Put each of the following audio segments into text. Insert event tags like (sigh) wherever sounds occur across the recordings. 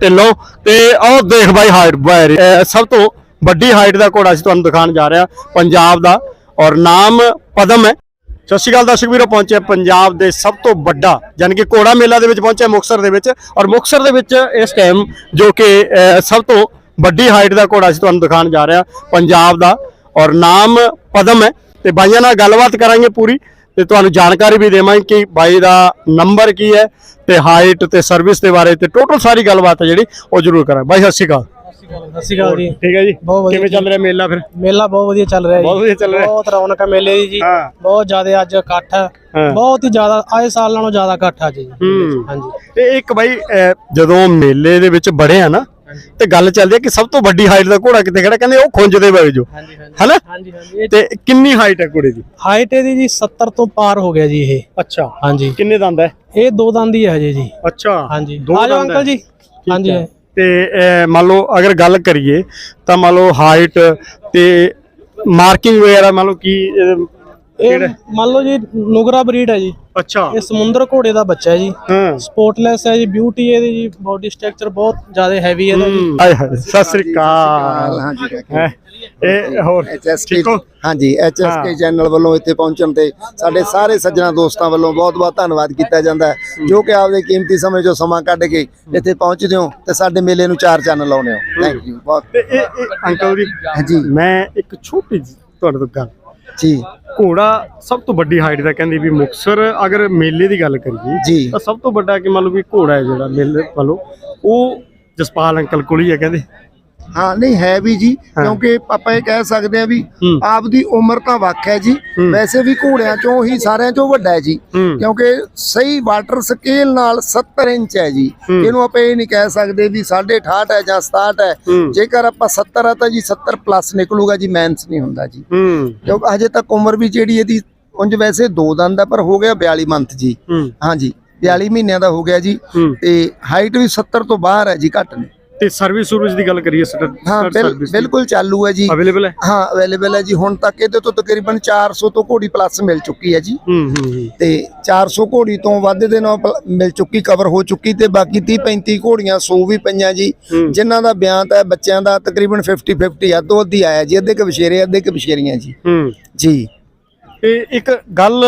ਢਿੱਲੋਂ। ਤੇ ਉਹ ਦੇਖ ਬਾਈ ਹਾਈਟ ਬਾਈ ਸਭ ਤੋਂ ਵੱਡੀ ਹਾਈਟ ਦਾ ਘੋੜਾ ਅਸੀਂ ਤੁਹਾਨੂੰ ਦਿਖਾਉਣ ਜਾ ਰਹੇ ਹਾਂ, ਪੰਜਾਬ ਦਾ। ਔਰ ਨਾਮ ਪਦਮ ਹੈ। ਸਤਿ ਸ਼੍ਰੀ ਅਕਾਲ ਦਰਸ਼ਕ ਵੀਰੋ, ਪਹੁੰਚੇ ਪੰਜਾਬ ਦੇ ਸਭ ਤੋਂ ਵੱਡਾ, ਯਾਨੀ ਕਿ ਘੋੜਾ ਮੇਲਾ ਦੇ ਵਿੱਚ ਪਹੁੰਚੇ ਮੁਕਸਰ ਦੇ ਵਿੱਚ। ਔਰ ਮੁਕਸਰ ਦੇ ਵਿੱਚ ਇਸ ਟਾਈਮ ਜੋ ਕਿ ਸਭ ਤੋਂ ਵੱਡੀ ਹਾਈਟ ਦਾ ਘੋੜਾ ਅਸੀਂ ਤੁਹਾਨੂੰ ਦਿਖਾਉਣ ਜਾ ਰਹੇ ਹਾਂ, ਪੰਜਾਬ ਦਾ। ਔਰ ਨਾਮ ਪਦਮ ਹੈ। ਤੇ ਬਾਈਆਂ ਨਾਲ ਗੱਲਬਾਤ ਕਰਾਂਗੇ ਪੂਰੀ। ਤੇ ਤੁਹਾਨੂੰ ਜਾਣਕਾਰੀ ਵੀ ਦੇਵਾਂਗੇ ਕਿ ਬਾਈ ਦਾ ਨੰਬਰ ਕੀ ਹੈ ਤੇ ਹਾਈਟ ਤੇ ਸਰਵਿਸ ਦੇ ਬਾਰੇ ਤੇ ਟੋਟਲ ਸਾਰੀ ਗੱਲਬਾਤ ਹੈ ਜਿਹੜੀ ਉਹ ਜ਼ਰੂਰ ਕਰਾਂਗੇ। ਬਾਈ ਸਤਿ ਸ਼੍ਰੀ ਅਕਾਲ। ਸਤਿ ਸ਼੍ਰੀ ਅਕਾਲ ਜੀ। ਠੀਕ ਹੈ ਜੀ? ਕਿਵੇਂ ਚੱਲ ਰਿਹਾ ਮੇਲਾ ਫਿਰ? ਮੇਲਾ ਬਹੁਤ ਵਧੀਆ ਚੱਲ ਰਿਹਾ ਜੀ। ਬਹੁਤ ਵਧੀਆ ਚੱਲ ਰਿਹਾ। ਬਹੁਤ ਰੌਣਕ ਹੈ ਮੇਲੇ ਦੀ ਜੀ। ਬਹੁਤ ਜ਼ਿਆਦਾ ਅੱਜ ਇਕੱਠ ਹੈ। ਬਹੁਤ ਹੀ ਜ਼ਿਆਦਾ ਆਏ ਸਾਲ ਨਾਲੋਂ ਜ਼ਿਆਦਾ ਇਕੱਠ ਹੈ ਜੀ। ਹਾਂਜੀ। ਤੇ ਇੱਕ ਬਾਈ ਜਦੋਂ ਮੇਲੇ ਦੇ ਵਿੱਚ ਬੜੇ ਆ ਨਾ ਤੇ ਗੱਲ ਚੱਲਦੀ ਹੈ ਕਿ ਸਭ ਤੋਂ ਵੱਡੀ ਹਾਈਟ ਦਾ ਘੋੜਾ ਕਿੱਥੇ ਖੜਾ? ਕਹਿੰਦੇ ਉਹ ਖੁੰਝਦੇ ਪਏ ਜੋ ਹਾਂਜੀ ਹਾਂਜੀ। ਹਨਾ? ਹਾਂਜੀ ਹਾਂਜੀ। ਇਹ ਤੇ ਕਿੰਨੀ ਹਾਈਟ ਹੈ ਘੋੜੇ ਦੀ? ਹਾਈਟ ਇਹਦੀ ਜੀ 70 ਤੋਂ ਪਾਰ ਹੋ ਗਿਆ ਜੀ ਇਹ। ਅੱਛਾ। ਹਾਂਜੀ। ਕਿੰਨੇ ਦੰਦ ਹੈ? ਇਹ ਦੋ ਦੰਦ ਹੀ ਹੈ ਹਜੇ ਜੀ। ਅੱਛਾ। ਹਾਂਜੀ। ਦੋ ਆ ਜਾਓ ਅੰਕਲ। ਜੀ। ਹਾਂਜੀ। ਤੇ ਮੰਨ ਲਓ ਅਗਰ ਗੱਲ ਕਰੀਏ ਤਾਂ ਮੰਨ ਲਓ ਹਾਈਟ ਤੇ ਮਾਰਕਿੰਗ ਵਗੈਰਾ ਮੰਨ ਲਓ ਕੀ ਇਹ ਮੰਨ ਲਓ ਜੀ ਨੁਗਰਾ ਬਰੀਡ ਹੈ ਜੀ। ਅੱਛਾ। ਇਹ ਸਮੁੰਦਰ ਘੋੜੇ ਦਾ ਬੱਚਾ ਹੈ ਜੀ। ਹਾਂ। ਸਪੋਰਟਲੈਸ ਹੈ ਜੀ ਬਿਊਟੀ ਇਹਦੀ ਜੀ ਬਾਡੀ ਸਟਰਕਚਰ ਬਹੁਤ ਜ਼ਿਆਦਾ ਹੈਵੀ ਹੈ ਇਹਦਾ ਜੀ। ਹਾਏ ਹਾਏ ਸਤਿ ਸ੍ਰੀ ਅਕਾਲ। ਹਾਂਜੀ ਹੈਂ, ਇਹ ਹੋਰ ਐਚਐਸਕੇ ਠੀਕ ਹੋ? ਹਾਂਜੀ ਐਚਐਸਕੇ ਚੈਨਲ ਵੱਲੋਂ ਇੱਥੇ ਪਹੁੰਚਣ ਤੇ ਸਾਡੇ ਸਾਰੇ ਸੱਜਣਾ ਦੋਸਤਾਂ ਵੱਲੋਂ ਬਹੁਤ-ਬਹੁਤ ਧੰਨਵਾਦ ਕੀਤਾ ਜਾਂਦਾ ਹੈ। ਜੋ ਕਿ ਆਪਦੇ ਕੀਮਤੀ ਸਮੇਂ ਚੋਂ ਸਮਾਂ ਕੱਢ ਕੇ ਇੱਥੇ ਪਹੁੰਚਦੇ ਹੋ ਤੇ ਸਾਡੇ ਮੇਲੇ ਨੂੰ ਚਾਰ ਚੰਨ ਲਾਉਨੇ ਹੋ। ਥੈਂਕ ਯੂ ਬਹੁਤ ਤੇ ਇਹ ਇਹ ਅੰਕਲ ਜੀ ਹਾਂਜੀ। ਮੈਂ ਇੱਕ ਛੋਟੀ ਜਿਹੀ ਤੁਹਾਡੇ ਤੋਂ ਗੱਲ ਜੀ। ਘੋੜਾ ਸਭ ਤੋਂ ਵੱਡੀ ਹਾਈਟ ਦਾ ਕਹਿੰਦੇ ਵੀ ਮੁਕਸਰ ਅਗਰ ਮੇਲੇ ਦੀ ਗੱਲ ਕਰੀਏ ਜੀ। ਤਾਂ ਸਭ ਤੋਂ ਵੱਡਾ ਕਿ ਮੰਨ ਲਓ ਵੀ ਘੋੜਾ ਹੈ ਜਿਹੜਾ ਮੇਲੇ ਵੱਲੋਂ ਉਹ ਜਸਪਾਲ ਅੰਕਲ ਕੋਲ ਹੀ ਹੈ ਕਹਿੰਦੇ। ਹਾਂ ਨਹੀਂ ਹੈ ਵੀ ਜੀ ਕਿਉਂਕਿ ਆਪਾਂ ਇਹ ਕਹਿ ਸਕਦੇ ਆ ਵੀ ਹੂੰ। ਆਪਦੀ ਉਮਰ ਤਾਂ ਵੱਖ ਹੈ ਜੀ। ਵੈਸੇ ਵੀ ਘੋੜਿਆਂ ਚੋਂ ਹੀ ਸਾਰਿਆਂ ਚੋਂ ਵੱਡਾ ਹੈ ਜੀ। ਕਿਉਂਕਿ ਸਹੀ ਵਾਟਰ ਸਕੇਲ ਨਾਲ 70 ਇੰਚ ਹੈ ਜੀ। ਇਹਨੂੰ ਆਪਾਂ ਇਹ ਨਹੀਂ ਕਹਿ ਸਕਦੇ ਵੀ 68 ਹੈ ਜਾਂ 67 ਹੈ। ਜੇਕਰ ਆਪਾਂ 70 ਆ ਤਾਂ ਜੀ 70 ਪਲੱਸ ਨਿਕਲੂਗਾ ਜੀ ਮੈਂਸ ਨਹੀਂ ਹੁੰਦਾ ਜੀ। ਕਿਉਂਕਿ ਹਜੇ ਤੱਕ ਉਮਰ ਵੀ ਜਿਹੜੀ ਇਹਦੀ ਉਂਝ ਵੈਸੇ ਦੋ ਦੰਦ ਆ ਪਰ ਹੋ ਗਿਆ 42 ਮੰਥ ਜੀ। ਹੂੰ। ਹਾਂਜੀ 42 ਮਹੀਨਿਆਂ ਦਾ ਹੋ ਗਿਆ ਜੀ। ਤੇ ਹਾਈਟ ਵੀ 70 ਤੋਂ ਬਾਹਰ ਹੈ ਜੀ ਘੱਟ ਨੇ ਤੇ ਸਰਵਿਸ ਸਰਵਿਸ ਦੀ ਗੱਲ ਕਰੀਏ ਸਟਰ ਹਾਂ ਬਿਲ- ਬਿਲਕੁਲ ਚਾਲੂ ਹੈ ਜੀ। ਅਵੇਲੇਬਲ ਹੈ? ਹਾਂ ਅਵੇਲੇਬਲ ਹੈ ਜੀ। ਹੁਣ ਤੱਕ ਇਹਦੇ ਤੋਂ ਤਕਰੀਬਨ 400 ਤੋਂ ਘੋੜੀ ਪਲੱਸ ਮਿਲ ਚੁੱਕੀ ਹੈ ਜੀ। ਹੂੰ ਹੂੰ ਹੂੰ। ਤੇ 400 ਘੋੜੀ ਤੋਂ ਵੱਧ ਦੇ ਨਾਲ ਪਲ- ਮਿਲ ਚੁੱਕੀ ਕਵਰ ਹੋ ਚੁੱਕੀ ਤੇ ਬਾਕੀ 30 35 ਘੋੜੀਆਂ 100 ਵੀ ਪਈਆਂ ਜੀ। ਹੂੰ। ਜਿਨ੍ਹਾਂ ਦਾ ਬਿਆਨ ਤਾਂ ਬੱਚਿਆਂ ਦਾ ਤਕਰੀਬਨ 50 50 ਅੱਧੋ ਅੱਧੀ ਆਇਆ ਜੀ। ਅੱਧੇ ਕ ਵਿਸ਼ੇਰੇ ਅੱਧੇ ਕ ਵਿਸ਼ੇਰੀਆਂ ਜੀ। ਹੂੰ। ਜੀ। ਤੇ ਇੱਕ ਗੱਲ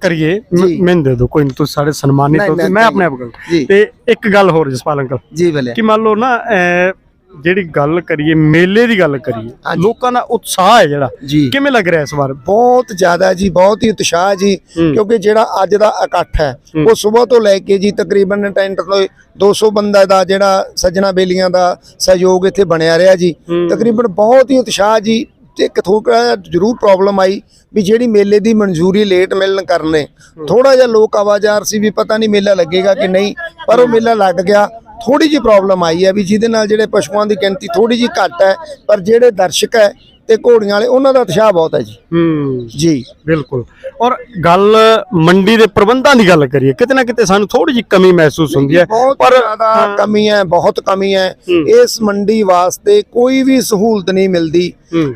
ਕਰੀਏ ਮ- ਜੀ। ਮੈਨੂੰ ਦੇ ਦਿਓ ਕੋਈ ਨਹੀਂ ਤੁਸੀਂ ਸਾਡੇ ਸਨਮਾਨਿਤ ਨਹੀਂ, ਹੋ ਨਹੀਂ, ਮੈਂ ਆਪਣੇ ਆਪ ਜੀ ਤੇ ਇੱਕ ਗੱਲ ਹੋਰ ਜਸਪਾਲ ਅੰਕਲ ਜੀ ਭਲੇ ਕਿ ਮੰਨ ਲਓ ਨਾ ਅਹ, ਜਿਹੜੀ ਗੱਲ ਕਰੀਏ ਮੇਲੇ ਦੀ ਗੱਲ ਕਰੀਏ ਹਾਂਜੀ। ਲੋਕਾਂ ਦਾ ਉਤਸ਼ਾਹ ਹੈ ਜਿਹੜਾ ਜੀ ਕਿਵੇਂ ਲੱਗ ਰਿਹਾ ਇਸ ਵਾਰ ਬਹੁਤ ਜ਼ਿਆਦਾ ਜੀ ਬਹੁਤ ਹੀ ਉਤਸ਼ਾਹ ਜੀ ਹੂੰ। ਕਿਉਂਕਿ ਜਿਹੜਾ ਅੱਜ ਦਾ ਇਕੱਠ ਹੈ ਹੂੰ। ਉਹ ਸਵੇਰ ਤੋਂ ਲੈ ਕੇ ਜੀ ਤਕਰੀਬਨ ਟੈਂਟ ਤੋਂ 200 ਬੰਦਾ ਦਾ ਜਿਹੜਾ ਸੱਜਣਾ ਬੇਲੀਆਂ ਦਾ ਸਹਿਯੋਗ ਇੱਥੇ ਬਣਿਆ ਰਿਹਾ ਜੀ ਹੂੰ। ਤਕਰੀਬਨ ਬਹੁਤ ਹੀ ਉਤਸ਼ਾਹ ਜੀ ਤੇ ਇੱਕ ਥੋੜਾ ਜ਼ਰੂਰ ਪ੍ਰੋਬਲਮ ਆਈ ਵੀ ਜਿਹੜੀ ਮੇਲੇ ਦੀ ਮਨਜ਼ੂਰੀ ਲੇਟ ਮਿਲਣ ਕਰਨੇ ਥੋੜਾ ਜਿਹਾ ਲੋਕ ਆਵਾਜ਼ਾਰ ਸੀ ਵੀ ਪਤਾ ਨਹੀਂ ਮੇਲਾ ਲੱਗੇਗਾ ਕਿ ਨਹੀਂ ਪਰ ਉਹ ਮੇਲਾ ਲੱਗ ਗਿਆ। ਥੋੜੀ ਜਿਹੀ ਪ੍ਰੋਬਲਮ ਆਈ ਹੈ ਵੀ ਜਿਹਦੇ ਨਾਲ ਜਿਹੜੇ ਪਸ਼ੂਆਂ ਦੀ ਗਿਣਤੀ ਥੋੜੀ ਜਿਹੀ ਘੱਟ ਹੈ ਪਰ ਜਿਹੜੇ ਦਰਸ਼ਕ ਹੈ ਤੇ ਘੋੜੀਆਂ ਵਾਲੇ ਉਹਨਾਂ ਦਾ ਉਤਸ਼ਾਹ ਬਹੁਤ ਹੈ ਜੀ। ਹੂੰ। ਜੀ। ਬਿਲਕੁਲ। ਔਰ ਗੱਲ ਮੰਡੀ ਦੇ ਪ੍ਰਬੰਧਾਂ ਦੀ ਗੱਲ ਕਰੀਏ ਕਿਤੇ ਨਾ ਕਿਤੇ ਸਾਨੂੰ ਥੋੜੀ ਜਿਹੀ ਕਮੀ ਮਹਿਸੂਸ ਹੁੰਦੀ ਹੈ ਪਰ ਜ਼ਿਆਦਾ ਕਮੀ ਹੈ ਬਹੁਤ ਕਮੀ ਹੈ। ਇਸ ਮੰਡੀ ਵਾਸਤੇ ਕੋਈ ਵੀ ਸਹੂਲਤ ਨਹੀਂ ਮਿਲਦੀ।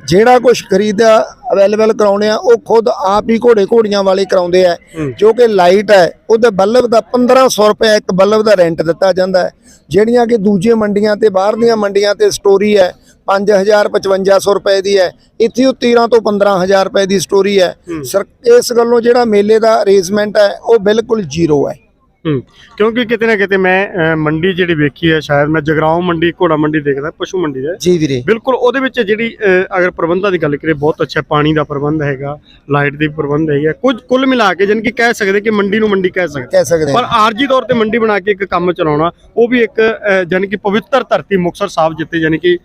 ਜਿਹੜਾ ਕੁਝ ਖਰੀਦਿਆ ਅਵੇਲੇਬਲ ਕਰਾਉਣੇ ਆ ਉਹ ਖੁਦ ਆਪ ਹੀ ਘੋੜੇ ਘੋੜੀਆਂ ਵਾਲੇ ਕਰਾਉਂਦੇ ਆ। ਜੋ ਕਿ ਲਾਈਟ ਹੈ ਉਹਦੇ ਬੱਲਬ ਦਾ 1500 ਰੁਪਏ ਇੱਕ ਬੱਲਬ ਦਾ ਰੈਂਟ ਦਿੱਤਾ ਜਾਂਦਾ ਹੈ। ਜਿਹੜੀਆਂ ਕਿ ਦੂਜੇ ਮੰਡੀਆਂ ਤੇ ਬਾਹਰ ਦੀਆਂ ਮੰਡੀਆਂ ਤੇ ਸਟੋਰੀ ਹੈ 5000 5500 ਰੁਪਏ ਦੀ ਹੈ। ਇੱਥੇ ਉਹ 13 ਤੋਂ 15000 ਰੁਪਏ ਦੀ ਸਟੋਰੀ ਹੈ। ਸਰ ਇਸ ਗੱਲੋਂ ਜਿਹੜਾ ਮੇਲੇ ਦਾ ਅਰੇਂਜਮੈਂਟ ਹੈ ਉਹ ਬਿਲਕੁਲ ਜ਼ੀਰੋ ਹੈ। ਹੂੰ। ਕਿਉਂਕਿ ਕਿਤੇ ਨਾ ਕਿਤੇ ਮੈਂ ਮੰਡੀ ਜਿਹੜੀ ਵੇਖੀ ਹੈ ਸ਼ਾਇਦ ਮੈਂ ਜਗਰਾਉਂ ਮੰਡੀ ਘੋੜਾ ਮੰਡੀ ਦੇਖਦਾ ਪਸ਼ੂ ਮੰਡੀ ਦਾ। ਜੀ ਵੀਰੇ। ਬਿਲਕੁਲ ਉਹਦੇ ਵਿੱਚ ਜਿਹੜੀ ਅਗਰ ਪ੍ਰਬੰਧਾਂ ਦੀ ਗੱਲ ਕਰੀਏ ਬਹੁਤ ਅੱਛਾ ਪਾਣੀ ਦਾ ਪ੍ਰਬੰਧ ਹੈਗਾ ਲਾਈਟ ਦੀ ਪ੍ਰਬੰਧ ਹੈਗਾ ਕੁਝ ਕੁੱਲ ਮਿਲਾ ਕੇ ਜਾਣੀ ਕਿ ਕਹਿ ਸਕਦੇ ਕਿ ਮੰਡੀ ਨੂੰ ਮੰਡੀ ਕਹਿ ਸਕਦੇ। ਕਹਿ ਸਕਦੇ ਪਰ ਹਾਂ ਆਰਜੀ ਤੌਰ ਤੇ ਮੰਡੀ ਬਣਾ ਕੇ ਇੱਕ ਕੰਮ ਚਲਾਉਣਾ ਉਹ ਵੀ ਇੱਕ ਅਹ, ਜਾਣੀ ਕਿ ਪਵਿੱਤਰ ਧਰਤੀ ਮੁਕਤਸਰ ਸਾਹਿਬ ਜਿੱਤੇ ਜਾਣੀ ਕਿ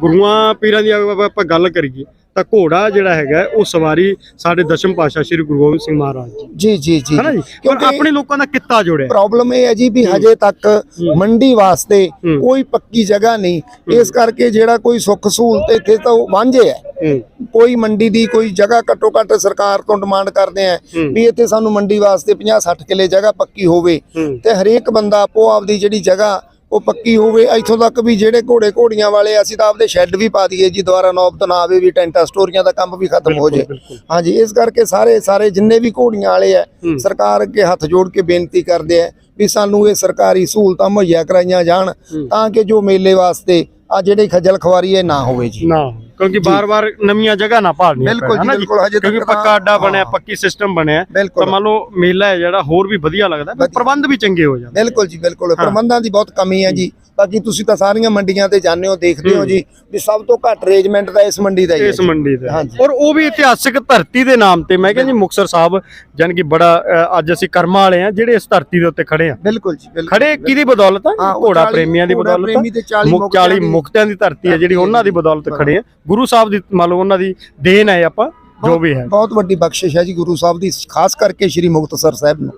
ਗੁਰੂਆਂ ਪੀਰਾਂ ਦੀ ਅਗਰ ਆਪਾਂ ਗੱਲ ਕਰੀਏ ਤਾਂ ਘੋੜਾ ਜਿਹੜਾ ਹੈਗਾ ਉਹ ਸਵਾਰੀ ਸਾਡੇ ਦਸ਼ਮ ਪਾਤਸ਼ਾਹ ਸ੍ਰੀ ਗੁਰੂ ਗੋਬਿੰਦ ਸਿੰਘ ਮਹਾਰਾਜ ਜੀ। ਜੀ ਜੀ ਜੀ ਹੈ ਨਾ ਜੀ? ਪਰ ਆਪਣੇ ਲੋਕਾਂ ਦਾ ਕਿੱਤਾ ਜੋੜਿਆ। ਪ੍ਰੋਬਲਮ ਇਹ ਹੈ ਜੀ ਵੀ ਹਜੇ ਤੱਕ ਮੰਡੀ ਵਾਸਤੇ। ਕੋਈ ਪੱਕੀ ਜਗ੍ਹਾ ਨਹੀਂ। ਇਸ ਕਰਕੇ ਜਿਹੜਾ ਕੋਈ ਸੁੱਖ ਸਹੂਲਤ ਇੱਥੇ ਤਾਂ ਉਹ ਵਾਂਝੇ ਹੈ। ਕੋਈ ਮੰਡੀ ਦੀ ਕੋਈ ਜਗ੍ਹਾ ਘੱਟੋ ਘੱਟ ਸਰਕਾਰ ਤੋਂ ਡਿਮਾਂਡ ਕਰਦੇ ਆ। ਵੀ ਇੱਥੇ ਸਾਨੂੰ ਮੰਡੀ ਵਾਸਤੇ 50 60 ਕਿੱਲੇ ਜਗ੍ਹਾ ਪੱਕੀ ਹੋਵੇ ਤੇ ਹਰੇਕ ਬੰਦਾ ਆਪੋ ਆਪਦੀ ਜਿਹੜੀ ਜਗ੍ਹਾ ਉਹ ਪੱਕੀ ਹੋਵੇ ਇੱਥੋਂ ਤੱਕ ਵੀ ਜਿਹੜੇ ਘੋੜੇ ਘੋੜੀਆਂ ਵਾਲੇ ਅਸੀਂ ਤਾਂ ਆਪਦੇ ਸ਼ੈੱਡ ਵੀ ਪਾ ਦਈਏ ਜੀ ਦੁਬਾਰਾ ਨੌਬਤ ਨਾ ਆਵੇ ਵੀ ਟੈਂਟਾ ਸਟੋਰੀਆਂ ਦਾ ਕੰਮ ਵੀ ਖਤਮ ਹੋ ਜੇ। ਹਾਂਜੀ ਇਸ ਕਰਕੇ ਸਾਰੇ ਸਾਰੇ ਜਿੰਨੇ ਵੀ ਘੋੜੀਆਂ ਵਾਲੇ ਆ। ਸਰਕਾਰ ਅੱਗੇ ਹੱਥ ਜੋੜ ਕੇ ਬੇਨਤੀ ਕਰਦੇ ਆ ਵੀ ਸਾਨੂੰ ਇਹ ਸਰਕਾਰੀ ਸਹੂਲਤਾਂ ਮੁਹੱਈਆ ਕਰਾਈਆਂ ਜਾਣ ਤਾਂ ਕਿ ਜੋ ਮੇਲੇ ਵਾਸਤੇ ਆ ਜਿਹੜੇ ਖੱਜਲ ਖਵਾਰੀ ਇਹ ਨਾ ਹੋਵੇ ਜੀ ਨਾ ਕਿਉਂਕਿ ਬਾਰ-ਬਾਰ ਨਵੀਆਂ ਜਗ੍ਹਾ ਨਾ ਭਾਲਣੀਆਂ ਬਿਲਕੁਲ ਜੀ, ਬਿਲਕੁਲ, ਹਜੇ ਤੱਕ ਤਾਂ- ਪੱਕਾ ਅੱਡਾ ਬਣਿਆ ਹਾਂ। ਪੱਕੀ ਸਿਸਟਮ ਬਣਿਆ ਬਿਲਕੁਲ। ਤਾਂ ਮੰਨ ਲਓ ਮੇਲਾ ਹੈ ਜਿਹੜਾ ਹੋਰ ਵੀ ਵਧੀਆ ਲੱਗਦਾ ਪਰ ਪ੍ਰਬੰਧ ਵੀ ਚੰਗੇ ਹੋ ਜਾਂਦੇ। ਬਿਲਕੁਲ ਜੀ ਬਿਲਕੁਲ। ਪ੍ਰਬੰਧਾਂ ਦੀ ਬਹੁਤ ਕਮੀ ਹੈ ਜੀ। ਬਾਕੀ ਤੁਸੀਂ ਤਾਂ ਸਾਰੀਆਂ ਮੰਡੀਆਂ ਤੇ ਜਾਂਦੇ ਹੋ ਦੇਖਦੇ ਹੋ ਜੀ ਵੀ ਸਭ ਤੋਂ ਘੱਟ ਅਰੇਂਜਮੈਂਟ ਤਾਂ ਇਸ ਮੰਡੀ ਦਾ ਹੀ ਹੈ ਇਸ ਜੀ। ਮੰਡੀ ਦੇ। ਹਾਂਜੀ। ਔਰ ਉਹ ਵੀ ਇਤਿਹਾਸਿਕ ਧਰਤੀ ਦੇ ਨਾਮ ਤੇ ਮੈਂ ਕਹਿੰਦਾ ਜੀ ਮੁਕਤਸਰ ਸਾਹਿਬ ਜਾਨ ਕਿ ਬੜਾ ਅ, ਅੱਜ ਅਸੀਂ ਕਰਮਾਂ ਵਾਲੇ ਆ ਜਿਹੜੇ ਇਸ ਧਰਤੀ ਦੇ ਉੱਤੇ ਖੜੇ ਆ। ਬਿਲਕੁਲ ਜੀ ਬਿਲਕੁਲ। ਖੜੇ ਕਿਹਦੀ ਬਦੌਲਤ ਆ? ਹਾਂ, ਉਹ ਘੋੜਾ 40 ਪ੍ਰੇਮੀਆਂ ਦੀ ਘੋੜਾ ਬਦੌਲਤ ਪ੍ਰੇਮੀ ਤੇ 40 ਮੁਕ- 40 ਮੁਕਤਿਆਂ ਦੀ- ਮੁਕਤਿਆਂ ਦੀ ਧਰਤੀ ਹੈ ਜਿਹੜੀ ਉਹਨਾਂ ਦੀ ਬਦੌਲਤ ਖੜੇ ਆ। ਗੁਰੂ ਸਾਹਿਬ ਦੀ ਮੰਨ ਲਓ ਉਹਨਾਂ ਦੀ ਦੇਣ ਹੈ ਆਪਾਂ ਜੋ ਵੀ ਹੈ। ਬਹੁਤ ਵੱਡੀ ਬਖਸ਼ਿਸ਼ ਹੈ ਜੀ ਗੁਰੂ ਸਾਹਿਬ ਦੀ ਖਾਸ ਕਰਕੇ ਸ੍ਰੀ ਮੁਕਤਸਰ ਸਾਹਿਬ ਨੂੰ।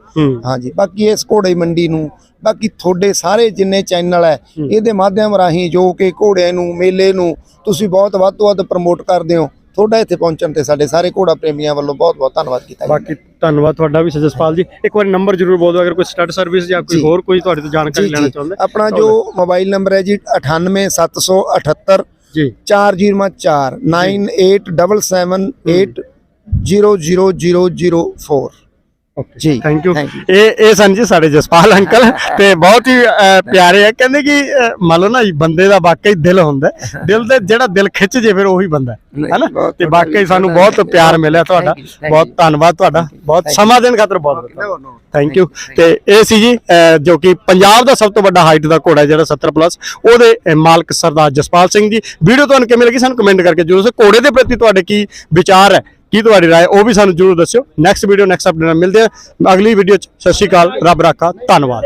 ਹਾਂਜੀ ਬਾਕੀ ਇਸ ਘੋੜੇ ਮੰਡੀ ਨੂੰ ਬਾਕੀ ਤੁਹਾਡੇ ਸਾਰੇ ਜਿੰਨੇ ਚੈਨਲ ਹੈ ਇਹਦੇ ਮਾਧਿਅਮ ਰਾਹੀਂ ਜੋ ਕਿ ਘੋੜਿਆਂ ਨੂੰ ਮੇਲੇ ਨੂੰ ਤੁਸੀਂ ਬਹੁਤ ਵੱਧ ਤੋਂ ਵੱਧ ਪ੍ਰਮੋਟ ਕਰਦੇ ਹੋ ਤੁਹਾਡਾ ਇੱਥੇ ਪਹੁੰਚਣ ਤੇ ਸਾਡੇ ਸਾਰੇ ਘੋੜਾ ਪ੍ਰੇਮੀਆਂ ਵੱਲੋਂ ਬਹੁਤ ਬਹੁਤ ਧੰਨਵਾਦ ਕੀਤਾ ਬਾਕੀ ਧੰਨਵਾਦ ਤੁਹਾਡਾ ਵੀ ਸਜਸਪਾਲ ਜੀ। ਇੱਕ ਵਾਰੀ ਨੰਬਰ ਜ਼ਰੂਰ ਬੋਲ ਦਿਓ ਅਗਰ ਕੋਈ ਸਟੱਡ ਸਰਵਿਸ ਜਾਂ ਕੋਈ। ਹੋਰ ਕੋਈ ਤੁਹਾਡੇ ਤੋਂ ਜਾਣਕਾਰੀ ਲੈਣਾ ਚਾਹੁੰਦੇ ਆਪਣਾ ਜੋ ਮੋਬਾਈਲ ਨੰਬਰ ਹੈ ਜੀ 98778 ਜੀ। 4004 9877800004 ਓਕੇ ਜੀ, ਥੈਂਕ ਯੂ. ਇਹ ਇਹ ਸਨ ਜੀ ਸਾਡੇ ਜਸਪਾਲ ਅੰਕਲ (laughs) ਤੇ ਬਹੁਤ ਹੀ ਪਿਆਰੇ ਆ। ਕਹਿੰਦੇ ਕਿ ਮੰਨ ਲਓ ਨਾ ਜੀ, ਬੰਦੇ ਦਾ ਵਾਕਈ ਦਿਲ ਹੁੰਦਾ। (laughs) ਦਿਲ ਦੇ ਜਿਹੜਾ ਦਿਲ ਖਿੱਚ ਜੇ ਫਿਰ ਉਹੀ ਬੰਦਾ ਹੈ ਹੈਨਾ? ਤੇ ਵਾਕਈ ਸਾਨੂੰ ਬਹੁਤ ਪਿਆਰ ਮਿਲਿਆ ਤੁਹਾਡਾ। ਬਹੁਤ ਧੰਨਵਾਦ ਤੁਹਾਡਾ। ਬਹੁਤ ਸਮਾਂ ਦੇਣ ਖਾਤਰ ਬਹੁਤ ਬਹੁਤ ਥੈਂਕ ਯੂ ਤੇ ਇਹ ਸੀ ਜੀ ਜੋ ਕਿ ਪੰਜਾਬ ਦਾ ਸਭ ਤੋਂ ਵੱਡਾ ਹਾਈਟ ਦਾ ਘੋੜਾ ਜਿਹੜਾ 70 ਪਲੱਸ ਉਹਦੇ ਮਾਲਕ ਸਰਦਾਰ ਜਸਪਾਲ ਸਿੰਘ ਜੀ। ਵੀਡੀਓ ਤੁਹਾਨੂੰ ਕਿਵੇਂ ਲੱਗੀ ਸਾਨੂੰ ਕਮੈਂਟ ਕਰਕੇ ਜਰੂਰ ਦੱਸੋ। ਘੋੜੇ ਦੇ ਪ੍ਰਤੀ ਤੁਹਾਡੇ ਕੀ ਵਿਚਾਰ ਹੈ? ਕੀ ਤੁਹਾਡੀ رائے ਉਹ ਵੀ ਸਾਨੂੰ ਜਰੂਰ ਦੱਸਿਓ ਨੈਕਸਟ ਵੀਡੀਓ ਨੈਕਸਟ ਅਪਡੇਟ ਨਾਲ ਮਿਲਦੇ ਆ ਅਗਲੀ ਵੀਡੀਓ ਚ ਸਤਿ ਸ਼੍ਰੀ ਅਕਾਲ ਰੱਬ ਰਾਖਾ ਧੰਨਵਾਦ